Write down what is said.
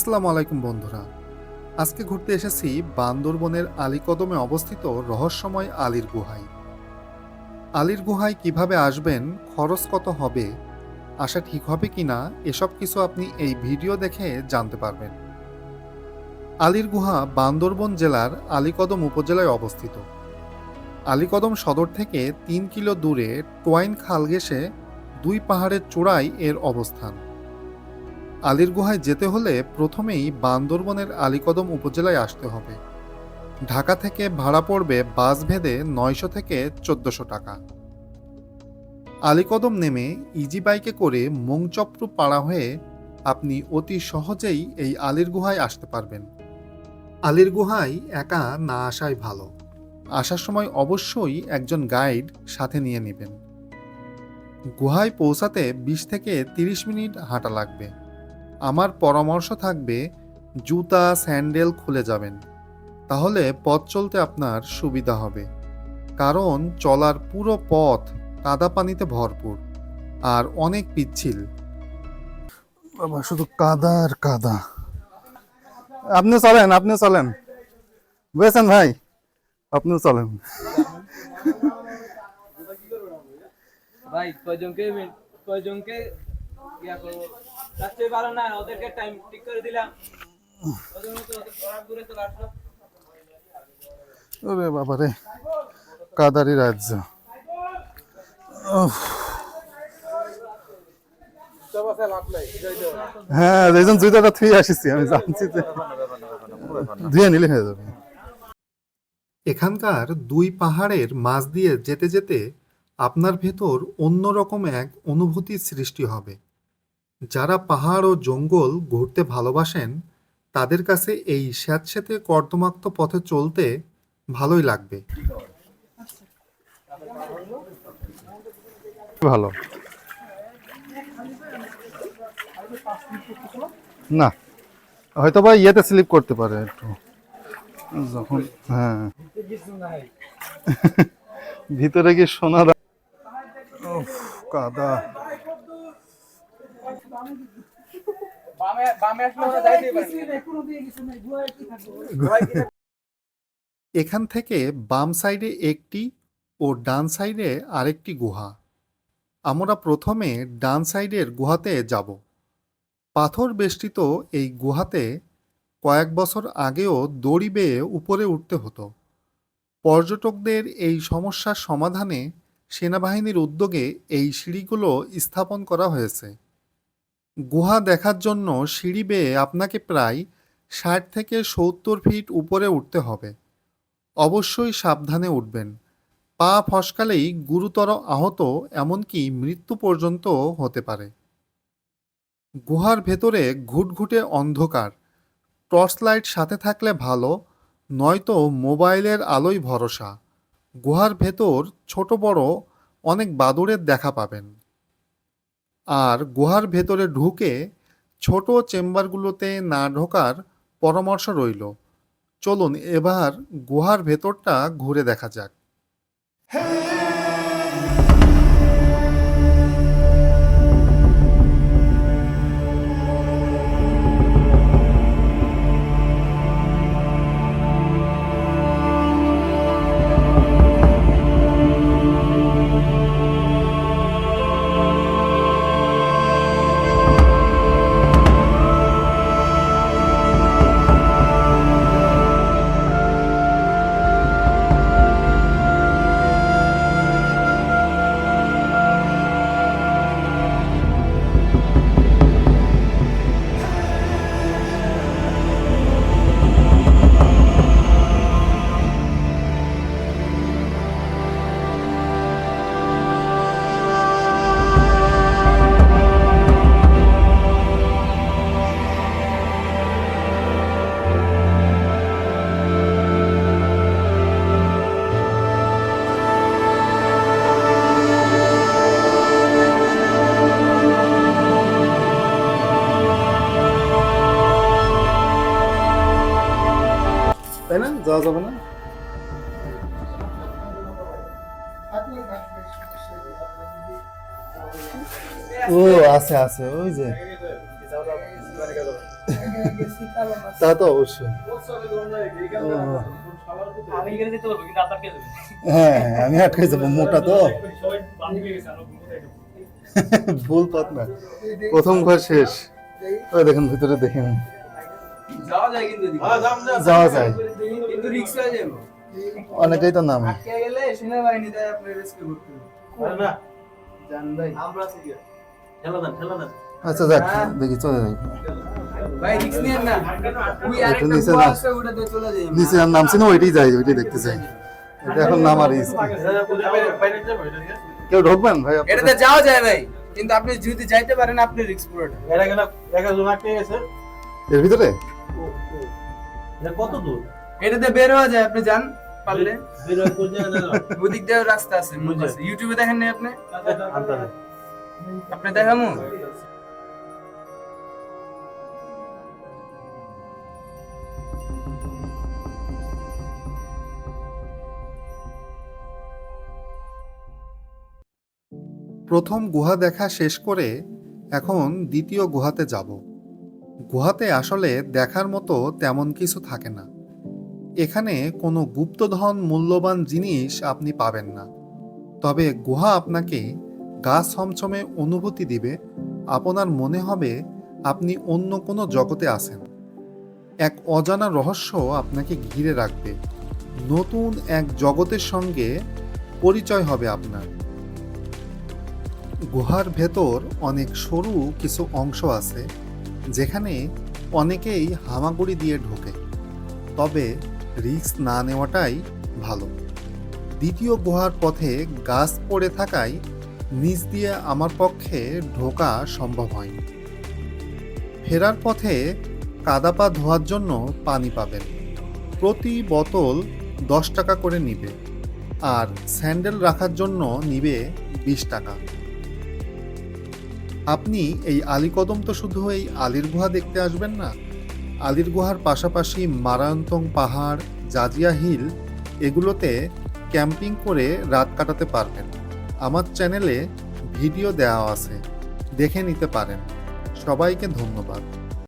আসসালামু আলাইকুম বন্ধুরা। আজকে ঘুরতে এসেছি বান্দরবনের আলীকদমে অবস্থিত রহস্যময় আলীর গুহায়। আলীর গুহায় কীভাবে আসবেন, খরচ কত হবে আসা ঠিক হবে কিনা, এসব কিছু আপনি এই ভিডিও দেখে জানতে পারবেন। আলীর গুহা বান্দরবন জেলার আলীকদম উপজেলায় অবস্থিত। আলীকদম সদর থেকে তিন কিলো দূরে টোয়াইন খাল ঘেঁষে দুই পাহাড়ের চূড়ায় এর অবস্থান। আলীর গুহায় যেতে হলে প্রথমেই বান্দরবনের আলীকদম উপজেলায় আসতে হবে। ঢাকা থেকে ভাড়া পড়বে বাস ভেদে নয়শো থেকে চোদ্দশো টাকা। আলীকদম নেমে ইজি বাইকে করে মংচপ্রু পাড়া হয়ে আপনি অতি সহজেই এই আলীর গুহায় আসতে পারবেন। আলীর গুহায় একা না আসাই ভালো। আসার সময় অবশ্যই একজন গাইড সাথে নিয়ে নেবেন। গুহায় পৌঁছাতে বিশ থেকে তিরিশ মিনিট হাঁটা লাগবে। আমার পরামর্শ থাকবে জুতা স্যান্ডেল খুলে যাবেন। তাহলে পথ চলতে আপনার সুবিধা হবে। কারণ চলার পুরো পথ কাদা পানিতে ভরপুর আর অনেক পিচ্ছিল। বাবা শুধু কাদা আর কাদা। আপনিও চলেন আপনিও চলেন। বুঝেছেন ভাই আপনিও চলেন। ভাই কয়জনকে কয়জনকে ইয়া করব? তার চেয়ে ভালো না ওদেরকে টাইম ঠিক করে দিলাম। ওদের মতো ওদের পড়ার দূরে চলে আসলো ওরে বাবা রে কাদারি রাজ্য। হ্যাঁ যেজন জুতাটা থুয়ে আসিছি আমি জানছি যে ধুয়ে নিলে হয়ে যাবে। এখানকার দুই পাহাড়ের মাঝ দিয়ে যেতে যেতে আপনার ভেতর অন্যরকম এক অনুভূতির সৃষ্টি হবে। যারা পাহাড় ও জঙ্গল ঘুরতে ভালোবাসেন, তাদের কাছে এই স্যাঁতস্যাঁতে কর্দমাক্ত পথে চলতে ভালোই লাগবে। ভালো। না হয়তো বা ইয়েতে স্লিপ করতে পারে একটু। যখন হ্যাঁ। ভিতরে কি সোনার কাদা। বামে বামে আসলে ওরা যাইতেই পারে। এখান থেকে বাম সাইডে একটি ও ডান সাইডে আরেকটি গুহা। আমরা প্রথমে ডান সাইডের গুহাতে যাব। পাথর বেষ্টিত এই গুহাতে কয়েক বছর আগেও দড়ি বেয়ে উপরে উঠতে হতো। পর্যটকদের এই সমস্যার সমাধানে সেনাবাহিনীর উদ্যোগে এই সিঁড়িগুলো স্থাপন করা হয়েছে। গুহা দেখার জন্য সিঁড়ি বেয়ে আপনাকে প্রায় ষাট থেকে সত্তর ফিট উপরে উঠতে হবে। অবশ্যই সাবধানে উঠবেন। পা ফসকালেই গুরুতর আহত এমনকি মৃত্যু পর্যন্ত হতে পারে। গুহার ভেতরে ঘুটঘুটে অন্ধকার। টর্চ লাইট সাথে থাকলে ভালো, নয়তো মোবাইলের আলোই ভরসা। গুহার ভেতর ছোট বড় অনেক বাদুড়ের দেখা পাবেন। আর গুহার ভেতরে ঢুকে ছোট চেম্বারগুলোতে না ঢোকার পরামর্শ রইল। চলুন এবার গুহার ভেতরটা ঘুরে দেখা যাক। তাই না যাওয়া যাবে না? ও আছে আছে ওই যে। তা তো অবশ্যই। হ্যাঁ হ্যাঁ, আমি আটকে যাব মোটা তো। ভুল পথ না প্রথম ঘর শেষ। ওই দেখেন ভিতরে দেখেন যাওয়া যায় কিন্তু যাওয়া যায়। কিন্তু রিক্স হয়ে যাবে অনেকেই তো নামে। আটকে গেলে সেনাবাহিনীতে আপনি রেস্কিউ করতে হবে। জান ভাই। আমরা আছি কি? আচ্ছা যাক দেখি চলে যাই। ভাই রিক্স নিয়েন না। ওই আরেকটা নিচে কুয়া নাম। আছে ওটা দিয়ে চলে যাই নিচে আর নামছি না ওইটাই যাই ওইটাই দেখতে চাই এটা এখন নামার রিস্ক কেউ ঢুকবেন ভাই? এটাতে যাওয়া যায় ভাই। কিন্তু আপনি যদি যাইতে পারেন আপনি রিক্স পুরোটা। এর ভিতরে? কত দূর? এটাতে বের হওয়া যায় আপনি যান পারলে। কোন না ওদিক দিয়ে রাস্তা আছে আছে ইউটিউবে দেখেন নি আপনি? আপনি দেখামু? প্রথম গুহা দেখা শেষ করে এখন দ্বিতীয় গুহাতে যাব। গুহাতে আসলে দেখার মতো তেমন কিছু থাকে না। এখানে কোনো গুপ্তধন মূল্যবান জিনিস আপনি পাবেন না। তবে গুহা আপনাকে গা ছমছমে অনুভূতি দিবে, আপনার মনে হবে আপনি অন্য কোনো জগতে আছেন। এক অজানা রহস্য আপনাকে ঘিরে রাখবে। নতুন এক জগতের সঙ্গে পরিচয় হবে আপনার। গুহার ভেতর অনেক সরু কিছু অংশ আছে যেখানে অনেকেই হামাগুড়ি দিয়ে ঢোকে। তবে রিস্ক না নেওয়াটাই ভালো। দ্বিতীয় গুহার পথে গাছ পড়ে থাকায় নিচ দিয়ে আমার পক্ষে ঢোকা সম্ভব হয়নি। ফেরার পথে কাদা পা ধোয়ার জন্য পানি পাবেন। প্রতি বোতল দশ টাকা করে নিবে। আর স্যান্ডেল রাখার জন্য নিবে বিশ টাকা। আপনি এই আলীকদম তো শুধু এই আলীর গুহা দেখতে আসবেন না, আলীর গুহার পাশাপাশি মারান্তং পাহাড়, জাজিয়া হিল এগুলোতে ক্যাম্পিং করে রাত কাটাতে পারবেন। আমার চ্যানেলে ভিডিও দেওয়া আছে, দেখে নিতে পারেন। সবাইকে ধন্যবাদ।